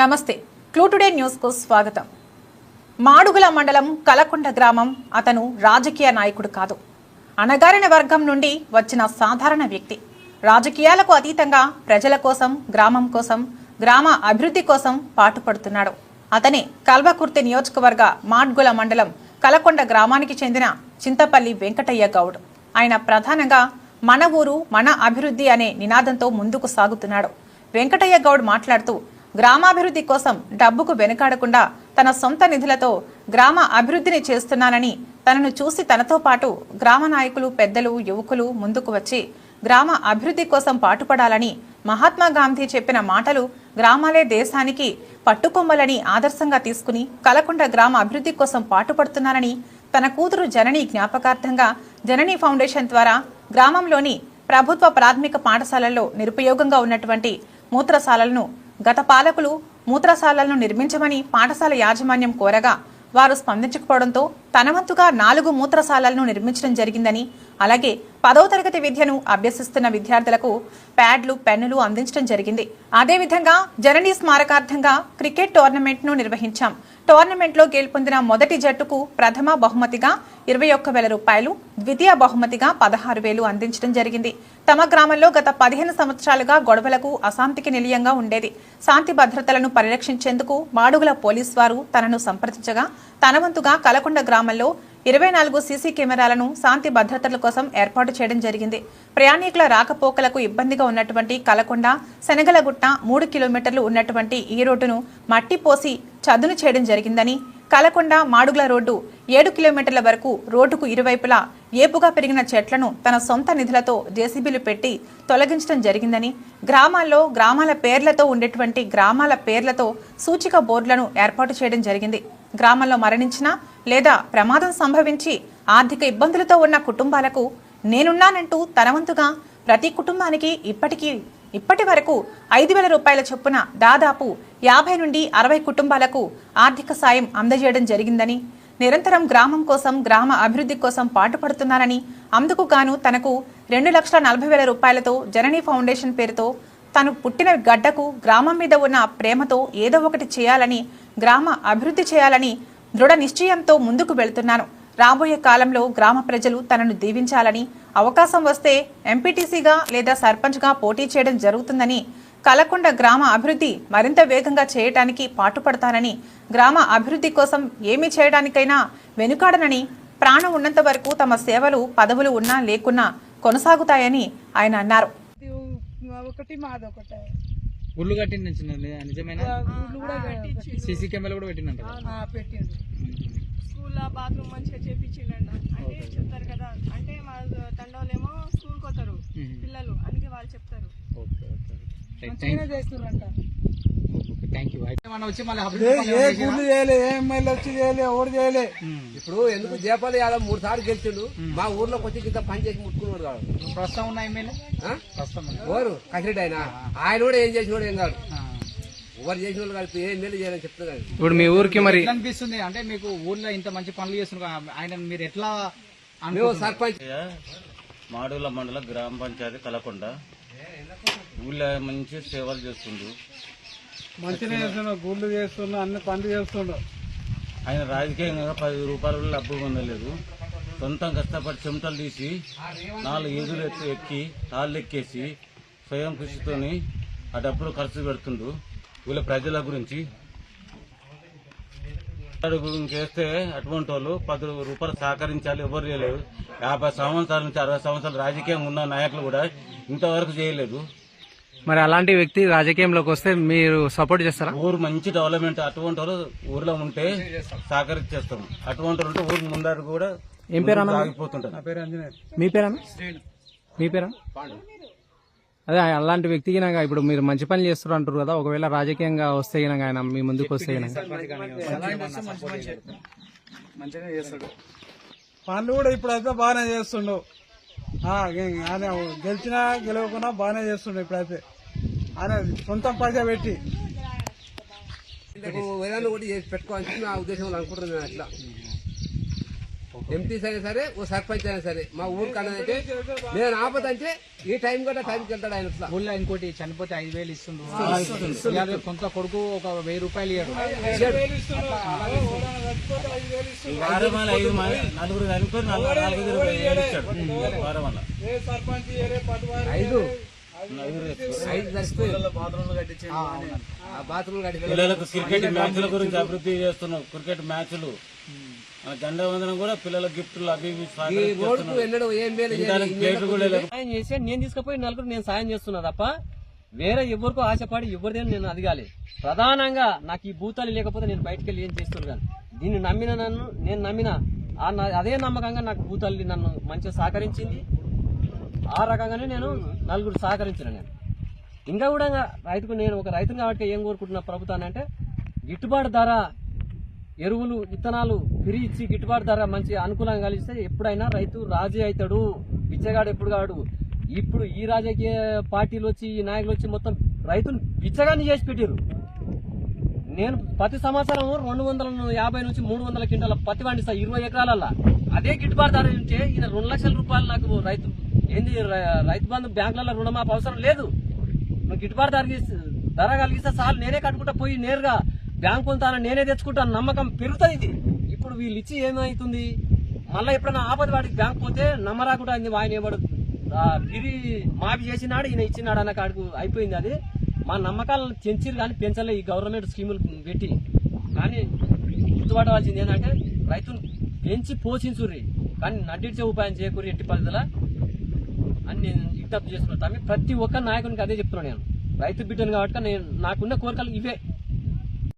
నమస్తే. క్లూటుడే న్యూస్కు స్వాగతం. మాడుగుల మండలం కలకొండ గ్రామం అతను రాజకీయ నాయకుడు కాదు. అణగారిన వర్గం నుండి వచ్చిన సాధారణ వ్యక్తి. రాజకీయాలకు అతీతంగా ప్రజల కోసం గ్రామం కోసం గ్రామ అభివృద్ధి కోసం పాటుపడుతున్నాడు. అతనే కల్వకుర్తి నియోజకవర్గ మాడ్గుల మండలం కలకొండ గ్రామానికి చెందిన చింతపల్లి వెంకటయ్య గౌడ్. ఆయన ప్రధానంగా మన ఊరు మన అభివృద్ధి అనే నినాదంతో ముందుకు సాగుతున్నాడు. వెంకటయ్య గౌడ్ మాట్లాడుతూ గ్రామాభివృద్ధి కోసం డబ్బుకు వెనుకాడకుండా తన సొంత నిధులతో గ్రామ అభివృద్ధిని చేస్తున్నానని తనను చూసి తనతో పాటు గ్రామ నాయకులు పెద్దలు యువకులు ముందుకు వచ్చి గ్రామ అభివృద్ధి కోసం పాటుపడాలని మహాత్మా గాంధీ చెప్పిన మాటలు గ్రామాలే దేశానికి పట్టుకొమ్మలని ఆదర్శంగా తీసుకుని కలకొండ గ్రామ అభివృద్ధి కోసం పాటుపడుతున్నానని తన కూతురు జనని జ్ఞాపకార్థంగా జనని ఫౌండేషన్ ద్వారా గ్రామంలోని ప్రభుత్వ ప్రాథమిక పాఠశాలల్లో నిరుపయోగంగా ఉన్నటువంటి మూత్రశాలలను గత పాలకులు మూత్రశాలలను నిర్మించమని పాఠశాల యాజమాన్యం కోరగా వారు స్పందించకపోవడంతో తనవంతుగా నాలుగు మూత్రశాలలను నిర్మించడం జరిగిందని అలాగే పదవ తరగతి విద్యను అభ్యసిస్తున్న విద్యార్థులకు ప్యాడ్లు పెన్నులు అందించడం జరిగింది. అదేవిధంగా జననీ స్మారకార్థంగా క్రికెట్ టోర్నమెంట్ను నిర్వహించాం. టోర్నమెంట్లో గెలుపొందిన మొదటి జట్టుకు ప్రథమ బహుమతిగా ఇరవై ఒక్క వేల రూపాయలు ద్వితీయ బహుమతిగా పదహారు వేలు అందించడం జరిగింది. తమ గ్రామంలో గత పదిహేను సంవత్సరాలుగా గొడవలకు అశాంతికి నిలయంగా ఉండేది. శాంతి భద్రతలను పరిరక్షించేందుకు మాడుగుల పోలీస్ వారు తనను సంప్రదించగా తన వంతుగా కలకొండ గ్రామంలో ఇరవై నాలుగు సీసీ కెమెరాలను శాంతి భద్రతల కోసం ఏర్పాటు చేయడం జరిగింది. ప్రయాణికుల రాకపోకలకు ఇబ్బందిగా ఉన్నటువంటి కలకొండ శనగలగుట్ట మూడు కిలోమీటర్లు ఉన్నటువంటి ఈ రోడ్డును మట్టి పోసి చదును చేయడం జరిగిందని కలకొండ మాడుగుల రోడ్డు ఏడు కిలోమీటర్ల వరకు రోడ్డుకు ఇరువైపులా ఏపుగా పెరిగిన చెట్లను తన సొంత నిధులతో జేసీబీలు పెట్టి తొలగించడం జరిగిందని గ్రామాల్లో గ్రామాల పేర్లతో ఉండేటువంటి గ్రామాల పేర్లతో సూచిక బోర్డులను ఏర్పాటు చేయడం జరిగింది. గ్రామంలో మరణించిన లేదా ప్రమాదం సంభవించి ఆర్థిక ఇబ్బందులతో ఉన్న కుటుంబాలకు నేనున్నానంటూ తనవంతుగా ప్రతి కుటుంబానికి ఇప్పటికీ ఇప్పటి వరకు ఐదు వేల రూపాయల చొప్పున దాదాపు యాభై నుండి అరవై కుటుంబాలకు ఆర్థిక సాయం అందజేయడం జరిగిందని నిరంతరం గ్రామం కోసం గ్రామ అభివృద్ధి కోసం పాటుపడుతున్నానని అందుకు గాను తనకు రెండు లక్షల నలభై వేల రూపాయలతో జననీ ఫౌండేషన్ పేరుతో తను పుట్టిన గడ్డకు గ్రామం మీద ఉన్న ప్రేమతో ఏదో ఒకటి చేయాలని గ్రామ అభివృద్ధి చేయాలని దృఢ నిశ్చయంతో ముందుకు వెళుతున్నాను. రాబోయే కాలంలో గ్రామ ప్రజలు తనను దీవించాలని అవకాశం వస్తే ఎంపీటీసీగా లేదా సర్పంచ్గా పోటీ చేయడం జరుగుతుందని కలకొండ గ్రామ అభివృద్ధి మరింత వేగంగా చేయటానికి పాటుపడతానని గ్రామ అభివృద్ధి కోసం ఏమి చేయడానికైనా వెనుకాడనని ప్రాణం ఉన్నంత వరకు తమ సేవలు పదవులు ఉన్నా లేకున్నా కొనసాగుతాయని ఆయన అన్నారు. ఒకటి మాది ఒకటి గుళ్ళు కట్టింది నిజమేనా? కూడా సీసీ కెమెరా కూడా పెట్టిందంట ఆ, పెట్టిండు. స్కూల్లో బాత్రూమ్ మంచిగా చేపించిండంట అంటే చెప్తారు కదా అంటే మా తండోలేమో స్కూల్కి వస్తారు పిల్లలు అందుకే వాళ్ళు చెప్తారు. Okay okay. మంచిగానే చేస్తున్నారంట ఏ అభివృద్ధి ఏ గుళ్ళు చేయలే ఏ ఎమ్మెల్యే వచ్చి చేయలే ఎవరు చేయలే. ఇప్పుడు ఎందుకు జయపాల్ యాదవ్ మూడు సార్లు గెలిచిండు? మా ఊర్లోకి వచ్చి ఇంత పని చేసి ముట్టుకున్నాడు కాదు. ప్రస్తుతం ఉన్న ఎమ్మెల్యే. ఎవరు? కసిరెడ్డి ఆయన. ఆయన కూడా ఏం చేసినోడు ఏం కాదు. ఎవరు చేసిన వాళ్ళు కలిపి ఏం మేలు చేయాలని చెప్తున్నారు ఇప్పుడు మీ ఊరికి మరి అనిపిస్తుంది అంటే మీకు ఊర్లో ఇంత మంచి పనులు చేస్తున్నారు ఆయన మీరు ఎట్లా? సర్పంచ్ మాడుగుల మండల గ్రామ పంచాయతీ కలకొండ ఊళ్ళో మంచి సేవలు చేస్తుండు. మంచిగా చేస్తున్నా గుళ్ళు చేస్తున్నా అన్ని పనులు చేస్తుండు ఆయన రాజకీయంగా పది రూపాయలు డబ్బు పొందలేదు. సొంతం కష్టపడి చెమటలు తీసి నాలుగు ఎదురు ఎత్తు ఎక్కి తాళ్ళు ఎక్కేసి స్వయం కృషితోని ఆ డబ్బులు ఖర్చు పెడుతుండు. వీళ్ళ ప్రజల గురించి. గురించి చేస్తే అటువంటి వాళ్ళు పది రూపాయలు సహకరించాలి ఎవరు చేయలేదు. యాభై సంవత్సరాల నుంచి అరవై సంవత్సరాలు రాజకీయం ఉన్న నాయకులు కూడా ఇంతవరకు చేయలేదు. మరి అలాంటి వ్యక్తి రాజకీయంలోకి వస్తే మీరు సపోర్ట్ చేస్తారా? ఊరు మంచి డెవలప్మెంట్ అటువంటి వాళ్ళు ఊర్లో ఉంటే సహకరించేస్తాం. అటువంటి వాళ్ళు ఉంటే ఊరు ముందర కూడా ఏం పేరు అన్న? ఆగిపోతుంటారు. మీ పేరా మీ పేరా అదే అలాంటి వ్యక్తికి నాకు ఇప్పుడు మీరు మంచి పని చేస్తారు అంటారు కదా ఒకవేళ రాజకీయంగా వస్తే గినక ఆయన మీ ముందుకు వస్తే గినక పనులు కూడా ఇప్పుడైతే బాగానే చేస్తుండు. ఆ, ఏ- ఆయన గెలిచినా గెలవకున్నా బాగానే చేస్తుండు ఇప్పుడైతే. ఆయన సొంతం పైసా పెట్టి. ఏదైనా ఒకటి చేసి పెట్టుకోవాలని నా ఉద్దేశంలో అనుకుంటున్నాను నేను అట్లా. ఎంపీస్ అయినా సరే ఓ సర్పంచ్ అయినా సరే మా ఊరికి అన్నదంటే నేను ఆపదంటే ఈ టైం కూడా టైంకి వెళ్తాడు ఆయన ఇట్లా. ఊళ్ళో ఇంకోటి చనిపోతే ఐదు వేలు ఇస్తుండ్రు కొంత కొడుకు ఒక వెయ్యి రూపాయలు ఇయ్యాడు. నలుగురు ఐదు పిల్లలకు క్రికెట్ మ్యాచ్ల గురించి అభివృద్ధి చేస్తున్నాం. క్రికెట్ మ్యాచ్లు. జెండా వందనం కూడా పిల్లల గిఫ్ట్లు అవి సాయం చేసి నేను తీసుకుపోయి నలుగురు నేను సాయం చేస్తున్నా తప్ప వేరే ఎవరికో ఆశపడి ఎవరిదైనా నేను అదిగాలి. ప్రధానంగా నాకు ఈ భూతాలు లేకపోతే నేను బయటకు వెళ్ళి ఏం చేస్తున్నాను దీన్ని నమ్మిన నన్ను నేను నమ్మిన ఆ అదే నమ్మకంగా నాకు భూతల్లి నన్ను మంచిగా సహకరించింది. ఆ రకంగానే నేను నలుగురు సహకరించిన నేను. ఇంకా కూడా రైతుకు నేను ఒక రైతుని కాబట్టి ఏం కోరుకుంటున్నా ప్రభుత్వాన్ని అంటే గిట్టుబాటు ధర ఎరువులు విత్తనాలు ఫ్రీ ఇచ్చి గిట్టుబాటు ధర మంచి అనుకూలంగా కలిగిస్తే ఎప్పుడైనా రైతు రాజీ అవుతాడు. బిచ్చగాడు ఎప్పుడు కాడు. ఇప్పుడు ఈ రాజకీయ పార్టీలు వచ్చి ఈ నాయకులు వచ్చి మొత్తం రైతును బిచ్చగాన్ని చేసి పెట్టారు నేను ప్రతి సంవత్సరం రెండు వందల యాభై నుంచి మూడు వందల క్వింటాల పత్తి పండిస్తా ఇరవై ఎకరాలల్లా. అదే గిట్టుబాటు ధర ఉంటే ఈయన రెండు లక్షల రూపాయలు నాకు రైతు ఏంది రైతు బంధు బ్యాంకులలో రుణమాఫీ అవసరం లేదు. నువ్వు గిట్టుబాటు ధర ధర కలిగిస్తే చాలు నేనే కట్టుకుంటా పోయి నేరుగా బ్యాంకు కొంతాను నేనే తెచ్చుకుంటాను నమ్మకం పెరుగుతుంది ఇది. ఇప్పుడు వీళ్ళు ఇచ్చి ఏమవుతుంది మళ్ళీ ఎప్పుడైనా ఆపద వాడికి బ్యాంక్ పోతే నమ్మరాకుండా అయింది ఆయన ఎవడు? పిరి మాఫీ చేసినాడు ఈయన ఇచ్చినాడు అన్న కాడికి అయిపోయింది అది. మా నమ్మకాలను పెంచిరు కానీ పెంచలే ఈ గవర్నమెంట్ స్కీములు పెట్టి కానీ గుర్తుపడవలసింది ఏంటంటే రైతును పెంచి పోషించుర్రి కానీ నడ్డిచ్చే ఉపాయం చేయకూరి ఎట్టి పరిధిలో అని నేను విజ్ఞప్తి చేస్తున్నాను ప్రతి ఒక్క నాయకునికి అదే చెప్తున్నాను నేను. రైతు బిడ్డను కాబట్టి నేను నాకున్న కోరికలు ఇవే.